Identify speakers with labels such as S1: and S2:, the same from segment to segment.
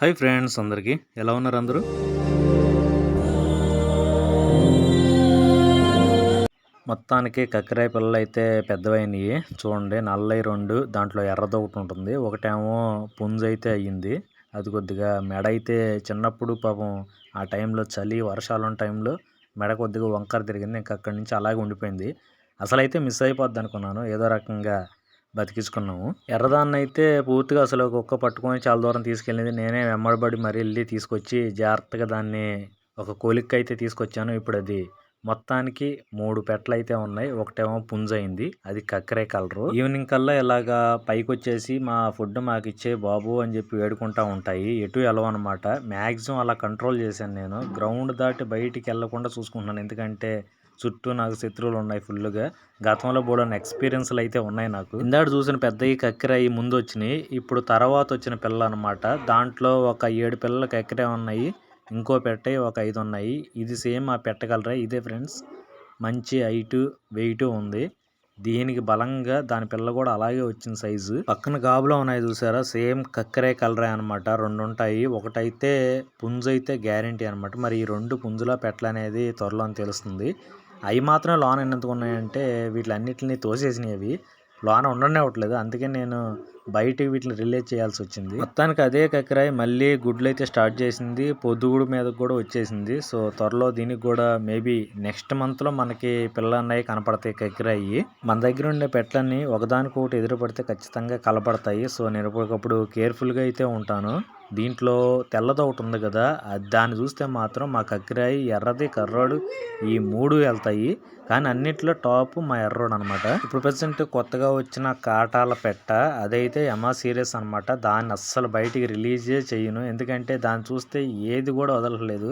S1: Hi friends అందరికీ. ఎలా ఉన్నారు అందరూ? మొత్తానికి కక్కరాయి పిల్లలు అయితే పెద్దవైనవి చూడండి నల్లయి రెండు దాంట్లో ఎర్రది ఒకటి ఉంటుంది. ఒకటేమో పుంజు అయితే అయ్యింది. అది కొద్దిగా మెడ అయితే చిన్నప్పుడు పాపం ఆ టైంలో చలి వర్షాలు ఉన్న టైంలో మెడ కొద్దిగా వంకర తిరిగింది. ఇంకా అక్కడి నుంచి అలాగే ఉండిపోయింది. అసలు అయితే మిస్ అయిపోద్ది అనుకున్నాను. ఏదో రకంగా బతికించుకున్నాము. ఎర్రదాన్ని అయితే పూర్తిగా అసలు కుక్క పట్టుకొని చాలా దూరం తీసుకెళ్ళింది. నేనే వెంబడబడి మరీ వెళ్ళి తీసుకొచ్చి జాగ్రత్తగా దాన్ని ఒక కోలిక్ అయితే తీసుకొచ్చాను. ఇప్పుడు అది మొత్తానికి మూడు పెట్టలు అయితే ఉన్నాయి. ఒకటేమో పుంజయింది అది కక్కరే కలరు. ఈవినింగ్ కల్లా ఇలాగా పైకి వచ్చేసి మా ఫుడ్ మాకు ఇచ్చే బాబు అని చెప్పి వేడుకుంటా ఉంటాయి. ఎటు వెళ్ళవన్నమాట మ్యాక్సిమం అలా కంట్రోల్ చేశాను నేను. గ్రౌండ్ దాటి బయటికి వెళ్ళకుండా చూసుకుంటున్నాను. ఎందుకంటే చుట్టూ నాకు శత్రువులు ఉన్నాయి ఫుల్గా గతంలో బోడని ఎక్స్పీరియన్స్లు అయితే ఉన్నాయి నాకు. ఇందాక చూసిన పెద్దవి కక్కిరాయి ముందు వచ్చినాయి ఇప్పుడు తర్వాత వచ్చిన పిల్లలు అనమాట దాంట్లో ఒక ఏడు పిల్లలు కక్కిరే ఉన్నాయి. ఇంకో పెట్ట ఒక ఐదు ఉన్నాయి. ఇది సేమ్ ఆ పెట్టగలరా? ఇదే ఫ్రెండ్స్. మంచి హైటు వెయిట్ ఉంది. దీనికి బలంగా దాని పిల్ల కూడా అలాగే వచ్చిన సైజు. పక్కన గాబులో ఉన్నాయి చూసారా? సేమ్ కక్కరే కలరే అనమాట రెండు ఉంటాయి ఒకటైతే పుంజు అయితే గ్యారంటీ అనమాట మరి ఈ రెండు పుంజులా పెట్టలనేది త్వరలో తెలుస్తుంది. అవి మాత్రం లోన ఎందుకు ఉన్నాయంటే వీటిలన్నిటిని తోసేసినాయి అవి. లోన ఉండనే అవ్వట్లేదు. అందుకే నేను బయటికి వీటిని రిలీజ్ చేయాల్సి వచ్చింది. మొత్తానికి అదే కక్కరాయి మళ్ళీ గుడ్లు అయితే స్టార్ట్ చేసింది. పొద్దుగుడు మీద కూడా వచ్చేసింది. సో త్వరలో దీనికి కూడా మేబీ నెక్స్ట్ మంత్లో మనకి పిల్లలు అన్నవి కనపడతాయి కక్కిరాయి మన దగ్గర ఉండే పెట్టలన్నీ ఒకదానికొకటి ఎదురు పడితే ఖచ్చితంగా కలపడతాయి. సో నేను ఎప్పటికప్పుడు కేర్ఫుల్గా అయితే ఉంటాను. దీంట్లో తెల్లది ఒకటి ఉంది కదా దాన్ని చూస్తే మాత్రం మా కక్కిరాయి ఎర్రది కర్రోడు ఈ మూడు వెళ్తాయి. కానీ అన్నిట్లో టాప్ మా ఎర్రోడు అనమాట ఇప్పుడు ప్రజెంట్ కొత్తగా వచ్చిన కాటాల పెట్ట అదైతే ఎమా సీరియస్ అనమాట దాన్ని అస్సలు బయటికి రిలీజే చేయను. ఎందుకంటే దాన్ని చూస్తే ఏది కూడా వదలలేదు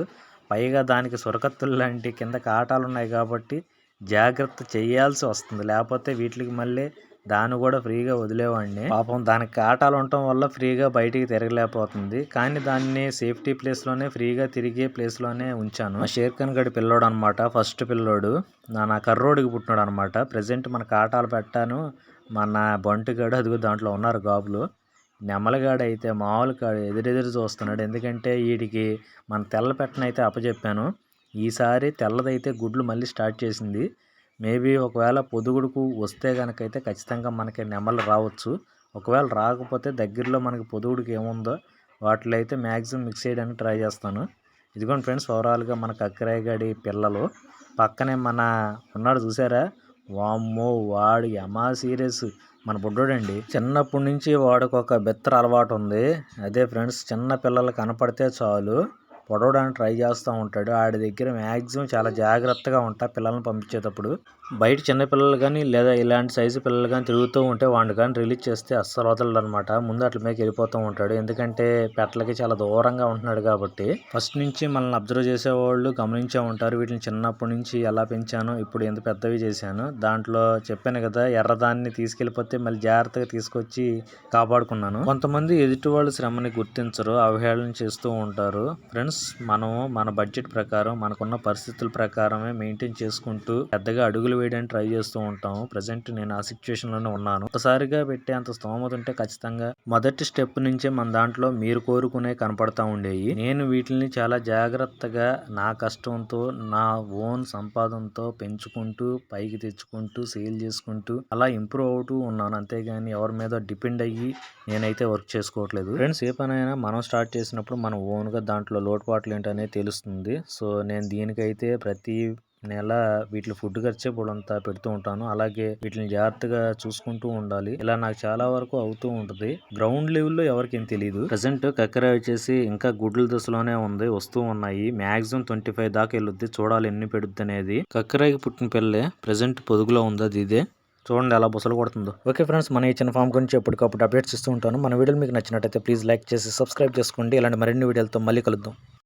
S1: పైగా దానికి సురకత్తులు లాంటి కింద కాటాలు ఉన్నాయి కాబట్టి జాగ్రత్త చేయాల్సి వస్తుంది. లేకపోతే వీటికి మళ్ళీ దాన్ని కూడా ఫ్రీగా వదిలేవాడిని. పాపం దానికి కాటాలు ఉండటం వల్ల ఫ్రీగా బయటికి తిరగలేకపోతుంది. కానీ దాన్ని సేఫ్టీ ప్లేస్లోనే ఫ్రీగా తిరిగే ప్లేస్లోనే ఉంచాను. షేర్ ఖాన్ గడి పిల్లోడు అనమాట ఫస్ట్ పిల్లోడు. నా కర్రోడికి పుట్టినాడు అనమాట ప్రజెంట్ మన కాటాలు పెట్టాను. మన బంటుగాడు అదిగో దాంట్లో ఉన్నారు గాబులు. నెమలగాడు అయితే మామూలు కాడు ఎదురెదురు చూస్తున్నాడు. ఎందుకంటే వీడికి మన తెల్ల పెట్టనైతే అప్పచెప్పాను ఈసారి తెల్లదైతే గుడ్లు మళ్ళీ స్టార్ట్ చేసింది. మేబీ ఒకవేళ పొదుగుడుకు వస్తే కనుకైతే ఖచ్చితంగా మనకి నెమలు రావచ్చు. ఒకవేళ రాకపోతే దగ్గరలో మనకి పొదుగుడికి ఏముందో వాటిలో అయితే మ్యాక్సిమం మిక్స్ చేయడానికి ట్రై చేస్తాను. ఇదిగోండి ఫ్రెండ్స్ ఓవరాల్గా మన కక్కరాయగడి పిల్లలు పక్కనే మన ఉన్నాడు చూసారా? వామ్మో వాడు యమా సీరియస్ మన బుడ్డోడండి. చిన్నప్పటి నుంచి వాడికి ఒక బెత్తర అలవాటు ఉంది. అదే ఫ్రెండ్స్ చిన్న పిల్లలు కనపడితే చాలు. పొడవడానికి ట్రై చేస్తూ ఉంటాడు. ఆడి దగ్గర మ్యాక్సిమం చాలా జాగ్రత్తగా ఉంటా పిల్లల్ని పంపించేటప్పుడు. బయట చిన్నపిల్లలు కానీ లేదా ఇలాంటి సైజు పిల్లలు కానీ తిరుగుతూ ఉంటే వాడిని కానీ రిలీజ్ చేస్తే అస్సలు వదలడు అనమాట ముందు అట్ల మీదకి వెళ్ళిపోతూ ఉంటాడు. ఎందుకంటే పెట్టలకి చాలా దూరంగా ఉంటున్నాడు కాబట్టి. ఫస్ట్ నుంచి మనల్ని అబ్జర్వ్ చేసేవాళ్ళు గమనించే ఉంటారు. వీటిని చిన్నప్పటి నుంచి ఎలా పెంచాను ఇప్పుడు ఎంత పెద్దవి చేశాను. దాంట్లో చెప్పాను కదా ఎర్రదాన్ని తీసుకెళ్ళిపోతే మళ్ళీ జాగ్రత్తగా తీసుకొచ్చి కాపాడుకున్నాను. కొంతమంది ఎదుటి వాళ్ళు శ్రమని గుర్తించరు అవహేళన చేస్తూ ఉంటారు. ఫ్రెండ్స్ మనము మన బడ్జెట్ ప్రకారం మనకున్న పరిస్థితుల ప్రకారమే మెయింటైన్ చేసుకుంటూ పెద్దగా అడుగులు వేయడానికి ట్రై చేస్తూ ఉంటాము. ప్రజెంట్ నేను ఆ సిచ్యువేషన్లోనే ఉన్నాను. ఒకసారిగా పెట్టే అంత స్తోమత ఉంటే ఖచ్చితంగా మొదటి స్టెప్ నుంచే మన దాంట్లో మీరు కోరుకునే కనపడతా ఉండేవి. నేను వీటిని చాలా జాగ్రత్తగా నా కష్టంతో నా ఓన్ సంపాదనతో పెంచుకుంటూ పైకి తెచ్చుకుంటూ సేల్ చేసుకుంటూ అలా ఇంప్రూవ్ అవుతూ ఉన్నాను. అంతేగాని ఎవరి మీద డిపెండ్ అయ్యి నేనైతే వర్క్ చేసుకోవట్లేదు. ఫ్రెండ్స్ ఏ పనైనా మనం స్టార్ట్ చేసినప్పుడు మనం ఓన్గా దాంట్లో లోటుపాట్లు ఏంటనేది తెలుస్తుంది. సో నేను దీనికైతే ప్రతి నెల వీటి ఫుడ్ ఖర్చే పొడంతా పెడుతూ ఉంటాను. అలాగే వీటిని జాగ్రత్తగా చూసుకుంటూ ఉండాలి. ఇలా నాకు చాలా వరకు అవుతూ ఉంటుంది. గ్రౌండ్ లెవెల్లో ఎవరికేం తెలియదు ప్రజెంట్ కక్కర వచ్చేసి ఇంకా గుడ్ల దశలోనే ఉంది. వస్తూ ఉన్నాయి. మాక్సిమం ట్వంటీ ఫైవ్ దాకా వెళ్ళొద్ది. చూడాలి ఎన్ని పెడుద్ది అనేది. కక్కరాకి పుట్టిన పిల్లే ప్రజెంట్ పొదుగులో ఉంది. అది ఇదే. చూడండి ఎలా బుసలు కొడుతుందో. ఓకే ఫ్రెండ్స్ మన ఇచ్చిన ఫామ్ గురించి ఎప్పటికప్పుడు అప్డేట్స్ ఇస్తూ ఉంటాను. మన వీడియోలు మీకు నచ్చినట్టయితే ప్లీజ్ లైక్ చేసి సబ్స్క్రైబ్ చేసుకోండి. ఇలాంటి మరిన్ని వీడియోలతో మళ్ళీ కలుద్దాం.